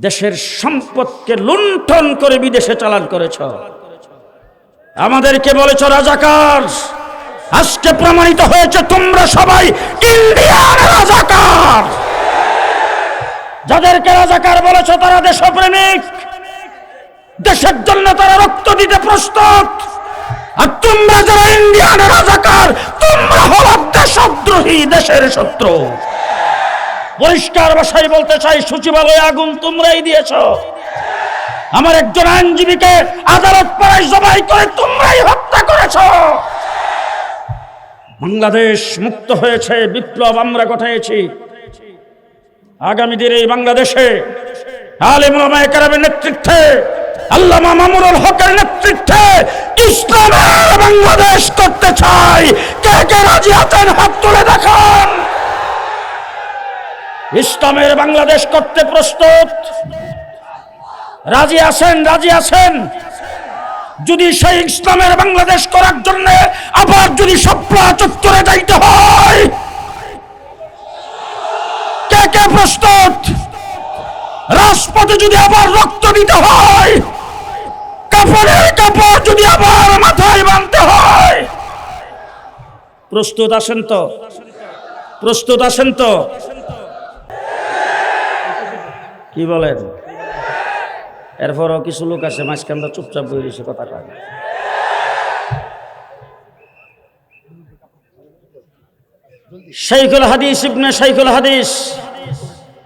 দেশের সম্পদকে লুণ্ঠন করে বিদেশে চালান করেছ। আমাদেরকে বলেছ, রাজাকার, আজকে প্রমাণিত হয়েছে তোমরা সবাই ইন্ডিয়ান রাজাকার। যাদেরকে রাজাকার বলেছ, তারা দেশপ্রেমিক। দেশের জন্য তারা রক্ত দিতে প্রস্তুত। আর তোমরা যারা ইন্ডিয়ান রাজাকার, তোমরা হল দেশদ্রোহী, দেশের শত্রু। পরিষ্কার ভাষায় বলতে চাই, সচিবালয়ে আগুন তোমরাই দিয়েছ। আমার একজন আইনজীবীকে আদালত পাড়ায় জবাই করে তোমরাই হত্যা করেছ। বাংলাদেশ মুক্ত হয়েছে, বিপ্লব আমরা ঘটাইছি। আগামী দিনে এই বাংলাদেশে আলিম ওলামায়ে কেরামের নেতৃত্বে, আল্লামা মামুনুল হকের নেতৃত্বে ইসলামের বাংলাদেশ করতে চাই। কে কে রাজি আছেন হাত তুলে দেখান। ইসলামের বাংলাদেশ করতে প্রস্তুত। রাজি আছেন রাজি আছেন? যদি সেই ইসলামের বাংলাদেশ করার জন্য আবার যদি সপ্লা চত্বরে যাইতে হয়, কে কে প্রস্তুত? রাজপথে যদি আবার রক্ত দিতে হয় কাপড়ের কাপড় যদি আবার মাথায় বাঁধতে হয়, প্রস্তুত আসেন তো? প্রস্তুত আসেন তো? কি বলেন? এরপরও কিছু লোক আছে মাঝখানটা চুপচাপ বই রয়েছে কথা কয়। শাইখুল হাদিস, ইবনে শাইখুল হাদিস।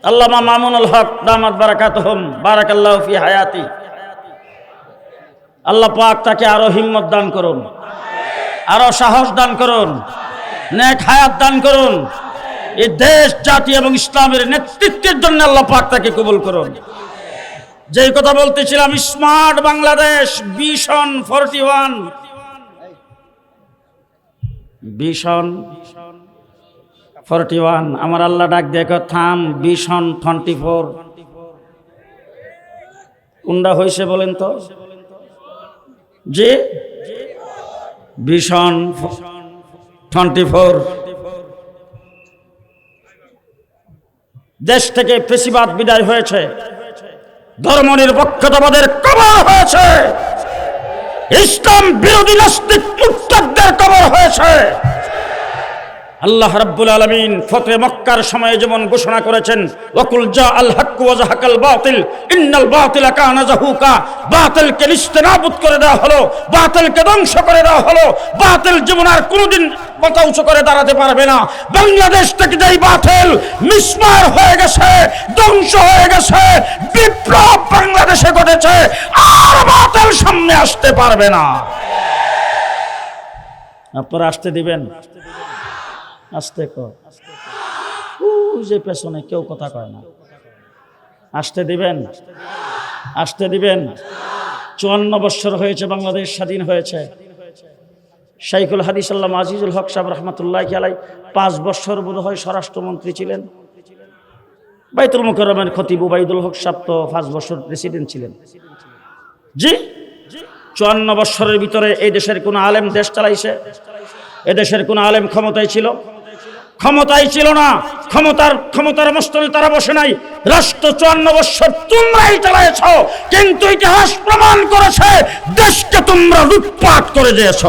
আল্লামা মামুনুল হক, দামাত বারাকাতুহুম, বারাকাল্লাহু ফি হায়াতি। আল্লাহ পাক তাকে আরও হিম্মত দান করুন, আরও সাহস দান করুন, নেক হায়াত দান করুন। এই দেশ, জাতি এবং ইসলামের নেতৃত্বের জন্য আল্লাহ পাক তাকে কবুল করুন। যেই কথা বলতেছিলাম, smart Bangladesh vision forty one vision forty one আমার আল্লাহ ডাক দেখো থাম ভিশন টোয়েন্টি ফোর কোনটা হয়েছে বলেন তো? যে ভিশন টোয়েন্টি ফোর দেশ থেকে পেশিবাদ বিদায় হয়েছে। ধর্ম নিরপেক্ষতাবাদের কবর হয়েছে। ইসলাম বিরোধী নাস্তিক কবর হয়েছে। আল্লাহ রাব্বুল আলামিন ফতে মক্কার সময়ে যেমন ঘোষণা করেছেন, ওয়াকুল জা আল হক ওয়া জাহাকাল বাতিল, ইন্নাল বাতিলা কানা জাহুকা, বাতিলকে নিস্তেনাবুদ করে দেওয়া হলো, বাতিলকে ধ্বংস করে দেওয়া হলো, বাতিল জীবন আর কোনোদিন মাথা উঁচু করে দাঁড়াতে পারবে না। বাংলাদেশ থেকে যেই বাতিল মিসমার হয়ে গেছে, ধ্বংস হয়ে গেছে, বিপ্লব বাংলাদেশে ঘটেছে, আর বাতিল সামনে আসতে পারবে না। আপনারা আসতে দিবেন? আসতে কর। ওই যে পেছনে কেউ কথা কয় না। আসতে দিবেন? আসতে দিবেন? চুয়ান্ন বৎসর হয়েছে, বাংলাদেশ স্বাধীন হয়েছে। শাইখুল হাদিস আল্লাহ আজিজুল হক সাহেব রহমতুল্লাহ আলাই পাঁচ বৎসর বোধ হয় স্বরাষ্ট্রমন্ত্রী ছিলেন। বাইতুল মুকরমের খতিব উবাইদুল হক সাহেব তো পাঁচ বছর প্রেসিডেন্ট ছিলেন। জি? চুয়ান্ন বৎসরের ভিতরে এই দেশের কোন আলেম দেশ চালাইছে? এদেশের কোন আলেম ক্ষমতায় ছিল? ক্ষমতায় ছিল না, ক্ষমতার ক্ষমতার মস্তনে তারা বসে নাই। রাষ্ট্র চুয়ান্ন বৎসর তোমরাই চালাইছ কিন্তু ইতিহাস প্রমাণ করেছে, দেশকে তোমরা লুটপাট করে দিয়েছ।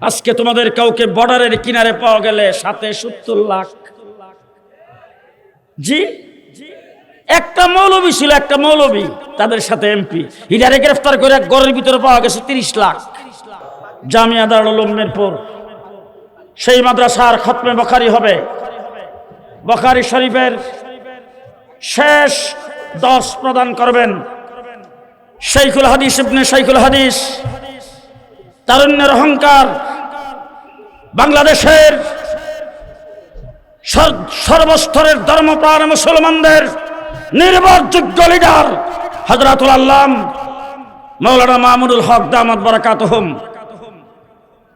আজকে তোমাদের কাউকে বর্ডারের কিনারে পাওয়া গেলে সাথে সত্তর লাখ। জি? একটা মৌলবী ছিল, একটা মৌলবী, তাদের সাথে এমপি। ইডারে গ্রেফতার করে গড়ের ভিতরে পাওয়া গেছে তিরিশ লাখ। জামিয়া দারুল পর সেই মাদ্রাসার খতমে বখারি হবে। বখারি শরীফের শেষ দশ প্রদান করবেন। শাইখুল হাদিস ইবনে শাইখুল হাদিস, তারুণ্যের অহংকার, বাংলাদেশের সর- সর্বস্তরের ধর্মপ্রাণ মুসলমানদের নির্ভরযোগ্য লিডার হজরাতুল আল্লাম মৌলানা মাহমুদুল হক দামাত বারাকাতহুম।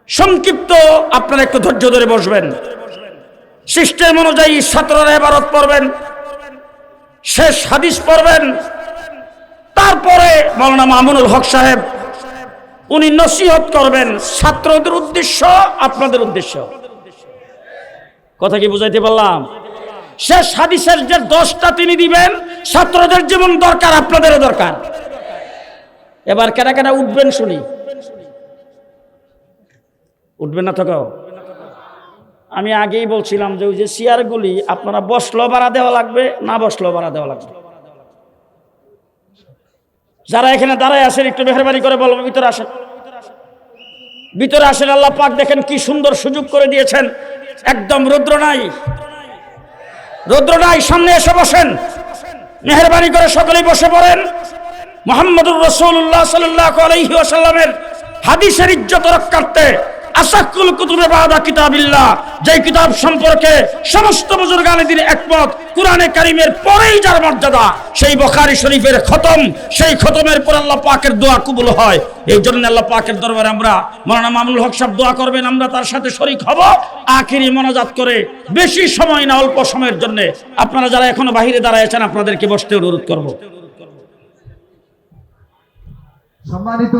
সংক্ষিপ্ত, আপনারা একটু ধৈর্য ধরে বসবেন। সিস্টেম অনুযায়ী ছাত্ররা এবারত পড়বেন, শেষ হাদিস পড়বেন। তারপরে মৌলানা মামুনুল হক সাহেব, উনি নসিহত করবেন ছাত্রদের উদ্দেশ্য, আপনাদের উদ্দেশ্য। কথা কি বুঝাইতে পারলাম? শেষ হাদিসের যে দশটা তিনি দিবেন, ছাত্রদের যেমন দরকার, আপনাদেরও দরকার। এবার কেনা কেনা উঠবেন শুনি। উঠবেন না কেউ? আমি আগেই বলছিলাম যে ওই যে চেয়ারগুলি, আপনারা বসল ভাড়া দেওয়া লাগবে, না বসল ভাড়া দেওয়া লাগবে। যারা এখানে দাঁড়ায় আসেন একটু মেহরবানি করে বলব, ভিতরে আসেন। ভিতরে আসেন, আল্লাহ পাক দেখেন কি সুন্দর সুযোগ করে দিয়েছেন। একদম রৌদ্র নাই। রৌদ্র নাই, সামনে এসে বসেন। মেহরবানি করে সকলেই বসে পড়েন। মোহাম্মদুর রসুল্লাহ সাল্লাহ আলহি আসাল্লামের হাদিসের ইজ্জত রক্ষার্থে আসাকুল কুতুবে বাদা কিতাবিল্লাহ, যেই কিতাব সম্পর্কে সমস্ত বুজুর্গানে দিন একমত, কোরআনে কারিমের পরেই যার মর্যাদা, সেই বখারি শরীফের খতম, সেই খতমের পর আল্লাহ পাকের দোয়া কবুল হয়। এই জন্য আল্লাহ পাকের দরবারে আমরা মৌলানা মামুল হক সাহেব দোয়া করবেন, আমরা তার সাথে শরিক হব, আখিরি মনোজাত করে বেশি সময় না, অল্প সময়ের জন্য। আপনারা যারা এখনও বাহিরে দাঁড়ায় আপনাদেরকে বসতে অনুরোধ করব। সম্মানিত